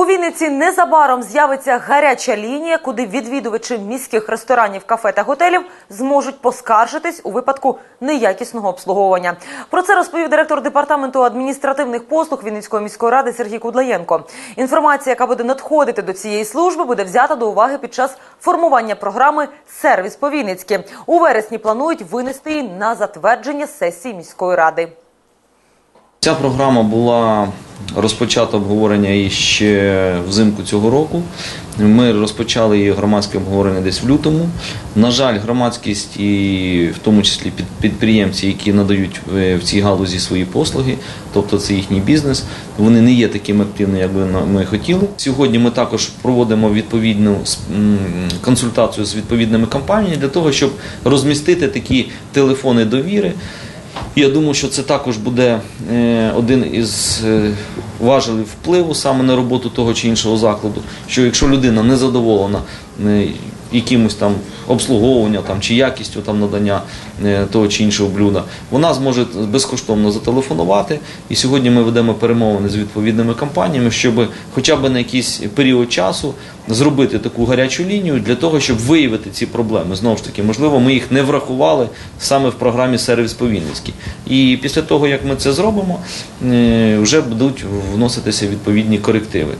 У Вінниці незабаром з'явиться гаряча лінія, куди відвідувачі міських ресторанів, кафе та готелів зможуть поскаржитись у випадку неякісного обслуговування. Про це розповів директор департаменту адміністративних послуг Вінницької міської ради Сергій Кудлаєнко. Інформація, яка буде надходити до цієї служби, буде взята до уваги під час формування програми Сервіс по Вінницьки. У вересні планують винести її на затвердження сесії міської ради. Ця програма була розпочата обговорення її ще взимку цього року. Ми розпочали її громадське обговорення десь в лютому. На жаль, громадськість і в тому числі під- підприємці, які надають е, в цій галузі свої послуги, тобто це їхній бізнес, вони не є такими активними, як би ми хотіли. Сьогодні ми також проводимо відповідну консультацію з відповідними компаніями для того, щоб розмістити такі телефони довіри. Я думаю, що це також буде е, один із е, важелів впливу саме на роботу того чи іншого закладу. Що якщо людина не задоволена якимось там обслуговуванням там, чи якістю там, надання е, того чи іншого блюда, вона зможе безкоштовно зателефонувати. І сьогодні ми ведемо перемовини з відповідними компаніями, щоб хоча б на якийсь період часу зробити таку гарячу лінію для того, щоб виявити ці проблеми. Знову ж таки, можливо, ми їх не врахували саме в програмі Сервіс по Вінницькій. І після того, як ми це зробимо, е, вже будуть вноситися відповідні корективи.